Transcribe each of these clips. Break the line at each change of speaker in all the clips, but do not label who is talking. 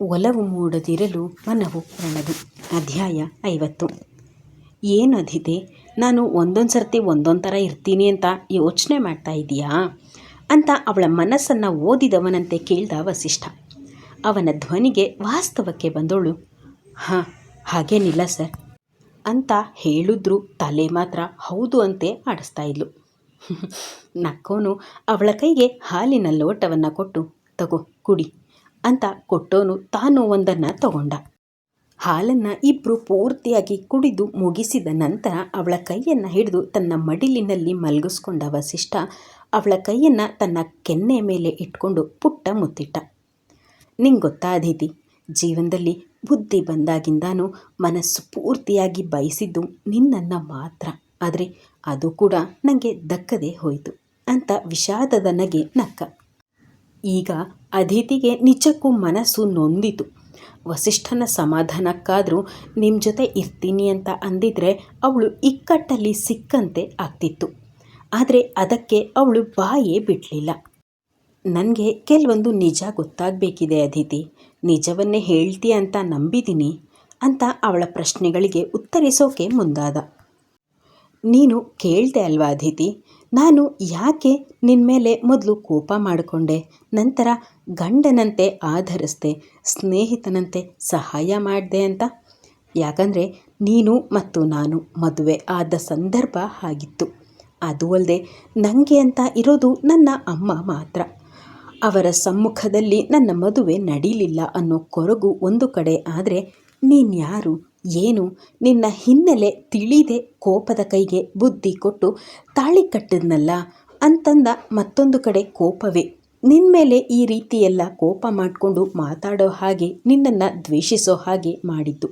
ಒಲವು ಮೂಡದಿರಲು ಮನವು ಪ್ರಣದು. ಅಧ್ಯಾಯ ಐವತ್ತು. ಏನು ಅದಿದೆ ನಾನು ಒಂದೊಂದು ಸರ್ತಿ ಒಂದೊಂದು ಥರ ಇರ್ತೀನಿ ಅಂತ ಯೋಚನೆ ಮಾಡ್ತಾ ಇದೀಯಾ? ಅಂತ ಅವಳ ಮನಸ್ಸನ್ನು ಓದಿದವನಂತೆ ಕೇಳ್ದ ವಸಿಷ್ಠ. ಅವನ ಧ್ವನಿಗೆ ವಾಸ್ತವಕ್ಕೆ ಬಂದವಳು ಹಾಂ, ಹಾಗೇನಿಲ್ಲ ಸರ್ ಅಂತ ಹೇಳಿದ್ರು ತಲೆ ಮಾತ್ರ ಹೌದು ಅಂತೆ ಆಡಿಸ್ತಾ ಇದ್ಲು. ನಕ್ಕೋನು ಅವಳ ಕೈಗೆ ಹಾಲಿನ ಲೋಟವನ್ನು ಕೊಟ್ಟು, ತಗೋ, ಕುಡಿ ಅಂತ ಕೊಟ್ಟೋನು ತಾನು ಒಂದನ್ನು ತಗೊಂಡ. ಹಾಲನ್ನು ಇಬ್ಬರು ಪೂರ್ತಿಯಾಗಿ ಕುಡಿದು ಮುಗಿಸಿದ ನಂತರ ಅವಳ ಕೈಯನ್ನು ಹಿಡಿದು ತನ್ನ ಮಡಿಲಿನಲ್ಲಿ ಮಲಗಿಸ್ಕೊಂಡ ವಸಿಷ್ಠ ಅವಳ ಕೈಯನ್ನು ತನ್ನ ಕೆನ್ನೆ ಮೇಲೆ ಇಟ್ಕೊಂಡು ಪುಟ್ಟ ಮುತ್ತಿಟ್ಟ. ನಿಂಗೆ ಗೊತ್ತಾ ಅದಿತಿ, ಜೀವನದಲ್ಲಿ ಬುದ್ಧಿ ಬಂದಾಗಿಂದಾನು ಮನಸ್ಸು ಪೂರ್ತಿಯಾಗಿ ಬಯಸಿದ್ದು ನಿನ್ನನ್ನು ಮಾತ್ರ. ಆದರೆ ಅದು ಕೂಡ ನನಗೆ ದಕ್ಕದೇ ಹೋಯಿತು ಅಂತ ವಿಷಾದದ ನಗೆ ನಕ್ಕ. ಈಗ ಅದಿತಿಗೆ ನಿಜಕ್ಕೂ ಮನಸ್ಸು ನೊಂದಿತು. ವಸಿಷ್ಠನ ಸಮಾಧಾನಕ್ಕಾದರೂ ನಿಮ್ಮ ಜೊತೆ ಇರ್ತೀನಿ ಅಂತ ಅಂದಿದ್ರೆ ಅವಳು ಇಕ್ಕಟ್ಟಲ್ಲಿ ಸಿಕ್ಕಂತೆ ಆಗ್ತಿತ್ತು. ಆದರೆ ಅದಕ್ಕೆ ಅವಳು ಬಾಯೇ ಬಿಡಲಿಲ್ಲ. ನನಗೆ ಕೆಲವೊಂದು ನಿಜ ಗೊತ್ತಾಗಬೇಕಿದೆ ಅದಿತಿ. ನಿಜವನ್ನೇ ಹೇಳ್ತೀಯ ಅಂತ ನಂಬಿದ್ದೀನಿ ಅಂತ ಅವಳ ಪ್ರಶ್ನೆಗಳಿಗೆ ಉತ್ತರಿಸೋಕೆ ಮುಂದಾದ. ನೀನು ಕೇಳ್ದೆ ಅಲ್ವಾ ಅದಿತಿ? ನಾನು ಯಾಕೆ ನಿನ್ನ ಮೇಲೆ ಮೊದಲು ಕೋಪ ಮಾಡಿಕೊಂಡೆ? ನಂತರ ಗಂಡನಂತೆ ಆಧರಿಸ್ದೆ, ಸ್ನೇಹಿತನಂತೆ ಸಹಾಯ ಮಾಡಿದೆ ಅಂತ? ಯಾಕಂದರೆ ನೀನು ಮತ್ತು ನಾನು ಮದುವೆ ಆದ ಸಂದರ್ಭ ಆಗಿತ್ತು. ಅದು ಅಲ್ಲದೆ ನನಗೆ ಅಂತ ಇರೋದು ನನ್ನ ಅಮ್ಮ ಮಾತ್ರ. ಅವರ ಸಮ್ಮುಖದಲ್ಲಿ ನನ್ನ ಮದುವೆ ನಡೀಲಿಲ್ಲ ಅನ್ನೋ ಕೊರಗು ಒಂದು ಕಡೆ ಆದರೆ ನೀನು ಯಾರು? ಏನು? ನಿನ್ನ ಹಿನ್ನೆಲೆ ತಿಳಿದೆ ಕೋಪದ ಕೈಗೆ ಬುದ್ಧಿ ಕೊಟ್ಟು ತಾಳಿ ಕಟ್ಟಿದ್ನಲ್ಲ, ಅಂತಂದ ಮತ್ತೊಂದು ಕಡೆ ಕೋಪವೇ. ನಿನ್ನ ಮೇಲೆ ಈ ರೀತಿಯೆಲ್ಲ ಕೋಪ ಮಾಡಿಕೊಂಡು ಮಾತಾಡೋ ಹಾಗೆ ನಿನ್ನನ್ನು ದ್ವೇಷಿಸೋ ಹಾಗೆ ಮಾಡಿದ್ದು.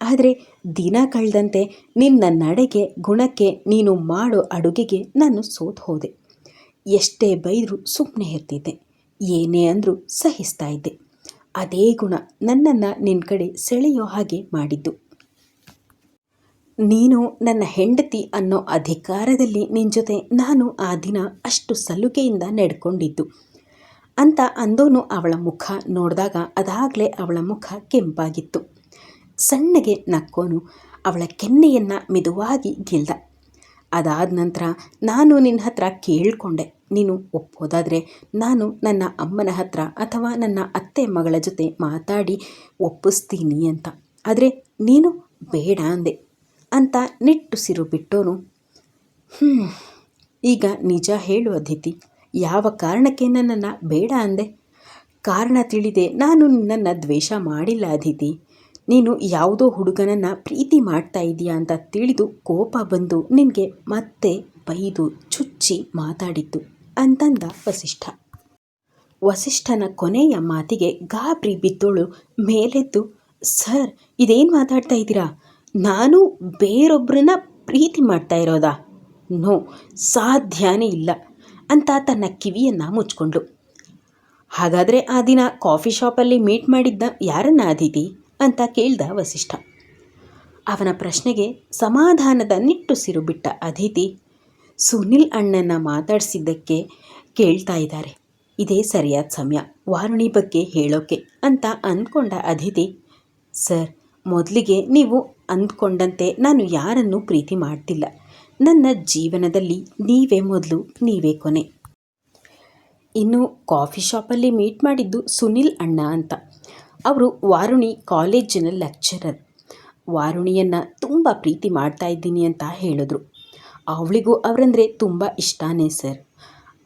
ಆದರೆ ದಿನ ಕಳೆದಂತೆ ನಿನ್ನ ನಡೆಗೆ, ಗುಣಕ್ಕೆ ನೀನು ಮಾಡೋ ಅಡುಗೆಗೆ ನಾನು ಸೋತು ಹೋದೆ. ಎಷ್ಟೇ ಬೈದರೂ ಸುಮ್ಮನೆ ಇರ್ತಿದ್ದೆ ಏನೇ ಅಂದರೂ ಸಹಿಸ್ತಾ ಇದ್ದೆ. ಅದೇ ಗುಣ. ನನ್ನನ್ನು ನಿನ್ನ ಕಡೆ ಸೆಳೆಯೋ ಹಾಗೆ ಮಾಡಿದ್ದು. ನೀನು ನನ್ನ ಹೆಂಡತಿ ಅನ್ನೋ ಅಧಿಕಾರದಲ್ಲಿ ನಿನ್ನ ಜೊತೆ ನಾನು ಆ ದಿನ ಅಷ್ಟು ಸಲುಗೆಯಿಂದ ನಡ್ಕೊಂಡಿದ್ದು. ಅಂತ ಅಂದೋನು ಅವಳ ಮುಖ ನೋಡಿದಾಗ ಅದಾಗಲೇ ಅವಳ ಮುಖ ಕೆಂಪಾಗಿತ್ತು. ಸಣ್ಣಗೆ ನಕ್ಕೋನು ಅವಳ ಕೆನ್ನೆಯನ್ನು ಮೆದುವಾಗಿ ಗೆಲ್ದ. ಅದಾದ ನಂತರ ನಾನು ನಿನ್ನ ಹತ್ರ ಕೇಳಿಕೊಂಡೆ. ನೀನು ಒಪ್ಪೋದಾದರೆ ನಾನು ನನ್ನ ಅಮ್ಮನ ಹತ್ರ ಅಥವಾ ನನ್ನ ಅತ್ತೆ ಮಗಳ ಜೊತೆ ಮಾತಾಡಿ ಒಪ್ಪಿಸ್ತೀನಿ ಅಂತ. ಆದರೆ ನೀನು ಬೇಡ ಅಂದೆ ಅಂತ ನಿಟ್ಟುಸಿರು ಬಿಟ್ಟೋನು. ಈಗ ನಿಜ ಹೇಳು ಅದಿತಿ, ಯಾವ ಕಾರಣಕ್ಕೆ ನನ್ನನ್ನು ಬೇಡ ಅಂದೆ? ಕಾರಣ ತಿಳಿದೆ, ನಾನು ನಿನ್ನನ್ನು ದ್ವೇಷ ಮಾಡಿಲ್ಲ ಅದಿತಿ. ನೀನು ಯಾವುದೋ ಹುಡುಗನನ್ನು ಪ್ರೀತಿ ಮಾಡ್ತಾ ಇದೀಯಾ ಅಂತ ತಿಳಿದು ಕೋಪ ಬಂದು ನಿನಗೆ ಮತ್ತೆ ಬೈದು ಚುಚ್ಚಿ ಮಾತಾಡಿದ್ದು. ಅಂತಂದ ವಸಿಷ್ಠ. ವಸಿಷ್ಠನ ಕೊನೆಯ ಮಾತಿಗೆ ಗಾಬರಿ ಬಿದ್ದೋಳು ಮೇಲೆದ್ದು, ಸರ್, ಇದೇನು ಮಾತಾಡ್ತಾ ಇದ್ದೀರಾ? ನಾನು ಬೇರೊಬ್ಬರನ್ನ ಪ್ರೀತಿ ಮಾಡ್ತಾ ಇರೋದಾ? ನೋ, ಸಾಧ್ಯನೇ ಇಲ್ಲ, ಅಂತ ತನ್ನ ಕಿವಿಯನ್ನು ಮುಚ್ಕೊಂಡ್ಳು ಹಾಗಾದರೆ ಆ ದಿನ ಕಾಫಿ ಶಾಪಲ್ಲಿ ಮೀಟ್ ಮಾಡಿದ್ದ ಯಾರನ್ನ ಅದಿತಿ ಅಂತ ಕೇಳ್ದ ವಸಿಷ್ಠ. ಅವನ ಪ್ರಶ್ನೆಗೆ ಸಮಾಧಾನದ ನಿಟ್ಟುಸಿರು ಬಿಟ್ಟ ಅದಿತಿ ಸುನಿಲ್ ಅಣ್ಣನ ಮಾತಾಡಿಸಿದ್ದಕ್ಕೆ ಕೇಳ್ತಾ ಇದ್ದಾರೆ. ಇದೇ ಸರಿಯಾದ ಸಮಯ. ವಾರುಣಿ ಬಗ್ಗೆ ಹೇಳೋಕೆ ಅಂತ ಅಂದ್ಕೊಂಡ ಅದಿತಿ, ಸರ್, ಮೊದಲಿಗೆ ನೀವು ಅಂದ್ಕೊಂಡಂತೆ ನಾನು ಯಾರನ್ನೂ ಪ್ರೀತಿ ಮಾಡ್ತಿಲ್ಲ. ನನ್ನ ಜೀವನದಲ್ಲಿ ನೀವೇ ಮೊದಲು, ನೀವೇ ಕೊನೆ. ಇನ್ನು ಕಾಫಿ ಶಾಪಲ್ಲಿ ಮೀಟ್ ಮಾಡಿದ್ದು ಸುನಿಲ್ ಅಣ್ಣ ಅಂತ. ಅವರು ವಾರುಣಿ ಕಾಲೇಜಿನ ಲೆಕ್ಚರರ್. ವಾರುಣಿಯನ್ನು ತುಂಬ ಪ್ರೀತಿ ಮಾಡ್ತಾ ಇದ್ದೀನಿ ಅಂತ ಹೇಳಿದ್ರು. ಅವಳಿಗೂ ಅವರಂದರೆ ತುಂಬ ಇಷ್ಟನೇ ಸರ್.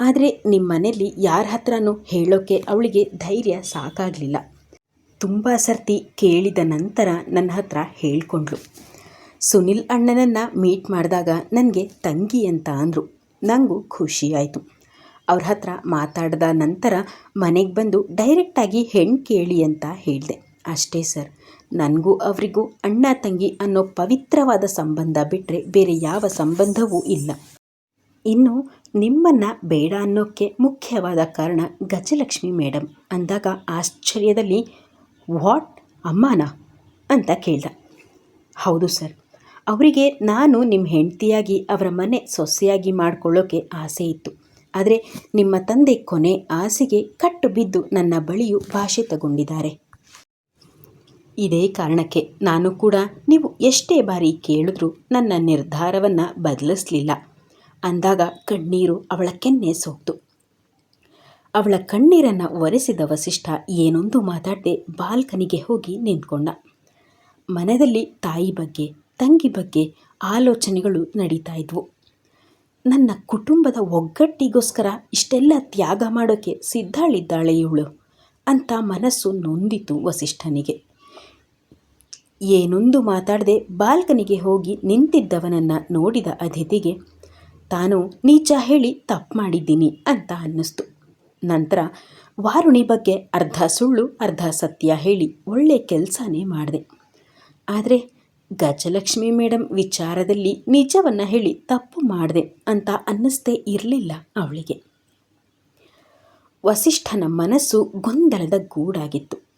ಆದರೆ ನಿಮ್ಮ ಮನೆಯಲ್ಲಿ ಯಾರ ಹತ್ರನೂ ಹೇಳೋಕ್ಕೆ ಅವಳಿಗೆ ಧೈರ್ಯ ಸಾಕಾಗಲಿಲ್ಲ. ತುಂಬ ಸರ್ತಿ ಕೇಳಿದ ನಂತರ ನನ್ನ ಹತ್ರ ಹೇಳ್ಕೊಂಡ್ಳು. ಸುನಿಲ್ ಅಣ್ಣನನ್ನು ಮೀಟ್ ಮಾಡಿದಾಗ ನನಗೆ ತಂಗಿ ಅಂತ ಅಂದರು. ನನಗೂ ಖುಷಿಯಾಯಿತು ಅವ್ರ ಹತ್ರ ಮಾತಾಡಿದ ನಂತರ ಮನೆಗೆ ಬಂದು ಡೈರೆಕ್ಟಾಗಿ ಹೆಣ್ಣು ಕೇಳಿ ಅಂತ ಹೇಳಿದೆ. ಅಷ್ಟೇ ಸರ್. ನನಗೂ ಅವರಿಗೂ ಅಣ್ಣ ತಂಗಿ ಅನ್ನೋ ಪವಿತ್ರವಾದ ಸಂಬಂಧ ಬಿಟ್ಟರೆ ಬೇರೆ ಯಾವ ಸಂಬಂಧವೂ ಇಲ್ಲ. ಇನ್ನು ನಿಮ್ಮನ್ನು ಬೇಡ ಅನ್ನೋಕ್ಕೆ ಮುಖ್ಯವಾದ ಕಾರಣ ಗಜಲಕ್ಷ್ಮಿ ಮೇಡಮ್ ಅಂದಾಗ ಆಶ್ಚರ್ಯದಲ್ಲಿ, ವಾಟ್? ಅಮ್ಮನಾ? ಅಂತ ಕೇಳ್ದ. ಹೌದು ಸರ್. ಅವರಿಗೆ ನಾನು ನಿಮ್ಮ ಹೆಂಡತಿಯಾಗಿ ಅವರ ಮನೆ ಸೊಸೆಯಾಗಿ ಮಾಡಿಕೊಳ್ಳೋಕೆ ಆಸೆ ಇತ್ತು. ಆದರೆ ನಿಮ್ಮ ತಂದೆ ಕೊನೆ ಆಸೆಗೆ ಕಟ್ಟು ಬಿದ್ದು ನನ್ನ ಬಳಿಯು ಭಾಷೆ ತಗೊಂಡಿದ್ದಾರೆ. ಇದೇ ಕಾರಣಕ್ಕೆ ನಾನು ಕೂಡ ನೀವು ಎಷ್ಟೇ ಬಾರಿ ಕೇಳಿದ್ರೂ ನನ್ನ ನಿರ್ಧಾರವನ್ನು ಬದಲಿಸಲಿಲ್ಲ. ಅಂದಾಗ ಕಣ್ಣೀರು ಅವಳ ಕೆನ್ನೆ ಸೋಕ್ತು ಅವಳ ಕಣ್ಣೀರನ್ನು ಒರೆಸಿದ ವಸಿಷ್ಠ ಏನೊಂದು ಮಾತಾಡದೆ ಬಾಲ್ಕನಿಗೆ ಹೋಗಿ ನಿಂತ್ಕೊಂಡ. ಮನದಲ್ಲಿ ತಾಯಿ ಬಗ್ಗೆ, ತಂಗಿ ಬಗ್ಗೆ ಆಲೋಚನೆಗಳು ನಡೀತಾ ಇದ್ವು. ನನ್ನ ಕುಟುಂಬದ ಒಗ್ಗಟ್ಟಿಗೋಸ್ಕರ ಇಷ್ಟೆಲ್ಲ ತ್ಯಾಗ ಮಾಡೋಕ್ಕೆ ಸಿದ್ಧಾಳಿದ್ದಾಳೆ ಇವಳು ಅಂತ ಮನಸ್ಸು ನೊಂದಿತು ವಸಿಷ್ಠನಿಗೆ. ಏನೊಂದು ಮಾತಾಡದೆ ಬಾಲ್ಕನಿಗೆ ಹೋಗಿ ನಿಂತಿದ್ದವನನ್ನು ನೋಡಿದ ಅತಿಥಿಗೆ, ತಾನು ನೀಚ ಹೇಳಿ ತಪ್ಪು ಮಾಡಿದ್ದೀನಿ ಅಂತ ಅನ್ನಿಸ್ತು. ನಂತರ, ವಾರುಣಿ ಬಗ್ಗೆ ಅರ್ಧ ಸುಳ್ಳು, ಅರ್ಧ ಸತ್ಯ ಹೇಳಿ ಒಳ್ಳೆ ಕೆಲಸನೇ ಮಾಡಿದೆ. ಆದರೆ ಗಜಲಕ್ಷ್ಮಿ ಮೇಡಮ್ ವಿಚಾರದಲ್ಲಿ ನಿಜವನ್ನು ಹೇಳಿ ತಪ್ಪು ಮಾಡಿದೆ ಅಂತ ಅನ್ನಿಸ್ತೇ ಇರಲಿಲ್ಲ ಅವಳಿಗೆ. ವಸಿಷ್ಠನ ಮನಸ್ಸು ಗೊಂದಲದ ಗೂಡಾಗಿತ್ತು.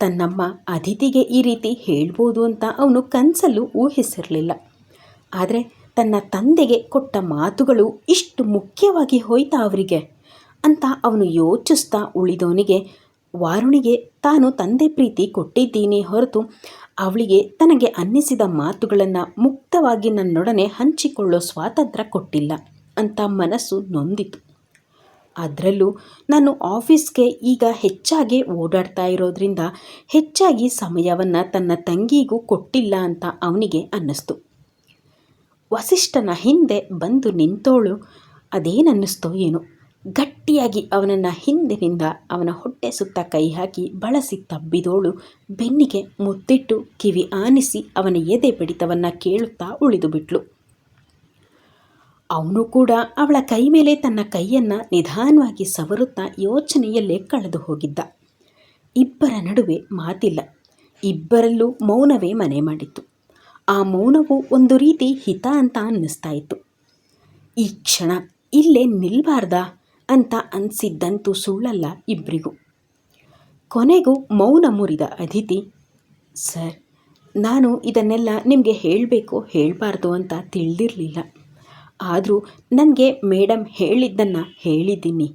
ತನ್ನಮ್ಮ ಅದಿತಿಗೆ ಈ ರೀತಿ ಹೇಳ್ಬೋದು ಅಂತ ಅವನು ಕನಸಲ್ಲೂ ಊಹಿಸಿರಲಿಲ್ಲ. ಆದರೆ ತನ್ನ ತಂದೆಗೆ ಕೊಟ್ಟ ಮಾತುಗಳು ಇಷ್ಟು ಮುಖ್ಯವಾಗಿ ಹೋಯ್ತಾ ಅವರಿಗೆ ಅಂತ ಅವನು ಯೋಚಿಸ್ತಾ ಉಳಿದವನಿಗೆ, ವಾರುಣಿಗೆ ತಾನು ತಂದೆ ಪ್ರೀತಿ ಕೊಟ್ಟಿದ್ದೀನಿ ಹೊರತು ಅವಳಿಗೆ ತನಗೆ ಅನ್ನಿಸಿದ ಮಾತುಗಳನ್ನು ಮುಕ್ತವಾಗಿ ನನ್ನೊಡನೆ ಹಂಚಿಕೊಳ್ಳೋ ಸ್ವಾತಂತ್ರ್ಯ ಕೊಟ್ಟಿಲ್ಲ ಅಂತ ಮನಸ್ಸು ನೊಂದಿತು. ಅದರಲ್ಲೂ ನಾನು ಆಫೀಸ್ಗೆ ಈಗ ಹೆಚ್ಚಾಗಿ ಓಡಾಡ್ತಾ ಇರೋದ್ರಿಂದ ಹೆಚ್ಚಾಗಿ ಸಮಯವನ್ನು ತನ್ನ ತಂಗಿಗೂ ಕೊಟ್ಟಿಲ್ಲ ಅಂತ ಅವನಿಗೆ ಅನ್ನಿಸ್ತು. ವಸಿಷ್ಠನ ಹಿಂದೆ ಬಂದು ನಿಂತೋಳು, ಅದೇನನ್ನಿಸ್ತೋ ಏನೋ? ಗಟ್ಟಿಯಾಗಿ ಅವನನ್ನು ಹಿಂದಿನಿಂದ ಅವನ ಹೊಟ್ಟೆ ಸುತ್ತ ಕೈ ಹಾಕಿ ಬಳಸಿ ತಬ್ಬಿದೋಳು, ಬೆನ್ನಿಗೆ ಮುತ್ತಿಟ್ಟು ಕಿವಿ ಆನಿಸಿ ಅವನ ಎದೆ ಬಡಿತವನ್ನು ಕೇಳುತ್ತಾ ಉಳಿದು ಬಿಟ್ಲು ಅವನು ಕೂಡ ಅವಳ ಕೈ ಮೇಲೆ ತನ್ನ ಕೈಯನ್ನು ನಿಧಾನವಾಗಿ ಸವರುತ್ತಾ ಯೋಚನೆಯಲ್ಲೇ ಕಳೆದು ಹೋಗಿದ್ದ. ಇಬ್ಬರ ನಡುವೆ ಮಾತಿಲ್ಲ. ಇಬ್ಬರಲ್ಲೂ ಮೌನವೇ ಮನೆ ಮಾಡಿತ್ತು. ಆ ಮೌನವು ಒಂದು ರೀತಿ ಹಿತ ಅಂತ ಅನ್ನಿಸ್ತಾ ಇತ್ತು. ಈ ಕ್ಷಣ ಇಲ್ಲೇ ನಿಲ್ಬಾರ್ದಾ ಅಂತ ಅನಿಸಿದ್ದಂತೂ ಸುಳ್ಳಲ್ಲ ಇಬ್ಬರಿಗೂ ಕೊನೆಗೂ ಮೌನ ಮುರಿದ ಅದಿತಿ, ಸರ್, ನಾನು ಇದನ್ನೆಲ್ಲ ನಿಮಗೆ ಹೇಳಬೇಕು ಹೇಳಬಾರ್ದು ಅಂತ ತಿಳಿದಿರಲಿಲ್ಲ. ಆದರೂ ನನಗೆ ಮೇಡಮ್ ಹೇಳಿದ್ದನ್ನು ಹೇಳಿದ್ದೀನಿ.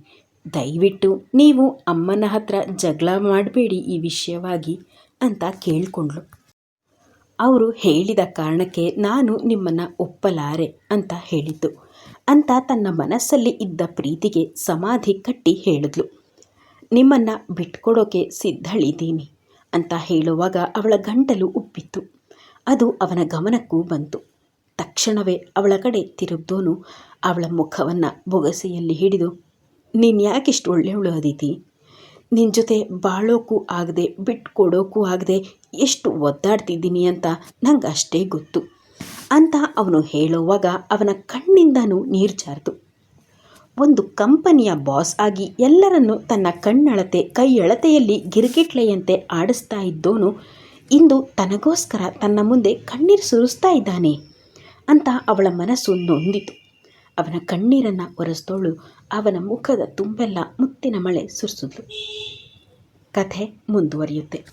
ದಯವಿಟ್ಟು ನೀವು ಅಮ್ಮನ ಹತ್ರ ಜಗಳ ಮಾಡಬೇಡಿ ಈ ವಿಷಯವಾಗಿ ಅಂತ ಕೇಳಿಕೊಂಡ್ಳು. ಅವರು ಹೇಳಿದ ಕಾರಣಕ್ಕೆ ನಾನು ನಿಮ್ಮನ್ನು ಒಪ್ಪಲಾರೆ ಅಂತ ಹೇಳಿದ್ದು. ಅಂತ ತನ್ನ ಮನಸ್ಸಲ್ಲಿ ಇದ್ದ ಪ್ರೀತಿಗೆ ಸಮಾಧಿ ಕಟ್ಟಿ ಹೇಳಿದ್ಲು. ನಿಮ್ಮನ್ನು ಬಿಟ್ಕೊಡೋಕೆ ಸಿದ್ಧಳಿದ್ದೀನಿ ಅಂತ ಹೇಳುವಾಗ ಅವಳ ಗಂಟಲು ಉಪ್ಪಿತ್ತು. ಅದು ಅವನ ಗಮನಕ್ಕೂ ಬಂತು. ತಕ್ಷಣವೇ ಅವಳ ಕಡೆ ತಿರುಗ್ದೋನು. ಅವಳ ಮುಖವನ್ನು ಬೊಗಸೆಯಲ್ಲಿ ಹಿಡಿದು, ನೀನು ಯಾಕಿಷ್ಟು ಒಳ್ಳೆಯವಳು ಅದಿತಿ? ನಿನ್ನ ಜೊತೆ ಬಾಳೋಕ್ಕೂ ಆಗದೆ ಬಿಟ್ಕೊಡೋಕ್ಕೂ ಆಗದೆ ಎಷ್ಟು ಒದ್ದಾಡ್ತಿದ್ದೀನಿ ಅಂತ ನಂಗೆ ಅಷ್ಟೇ ಗೊತ್ತು ಅಂತ ಅವನು ಹೇಳುವಾಗ ಅವನ ಕಣ್ಣಿಂದನೂ ನೀರು ಜಾರ್ತು ಒಂದು ಕಂಪನಿಯ ಬಾಸ್ ಆಗಿ ಎಲ್ಲರನ್ನು ತನ್ನ ಕಣ್ಣಳತೆ, ಕೈಯಳತೆಯಲ್ಲಿ ಗಿರ್ಗಿಟ್ಲೆಯಂತೆ ಆಡಿಸ್ತಾ ಇದ್ದೋನು, ಇಂದು ತನಗೋಸ್ಕರ ತನ್ನ ಮುಂದೆ ಕಣ್ಣೀರು ಸುರಿಸ್ತಾ ಇದ್ದಾನೆ. ಅಂತ ಅವಳ ಮನಸ್ಸು ನೊಂದಿತು. ಅವನ ಕಣ್ಣೀರನ್ನು ಒರೆಸ್ತೋಳು. ಅವನ ಮುಖದ ತುಂಬೆಲ್ಲ ಮುತ್ತಿನ ಮಳೆ ಸುರಿಸಿದ್ಲು. ಕಥೆ ಮುಂದುವರಿಯುತ್ತೆ.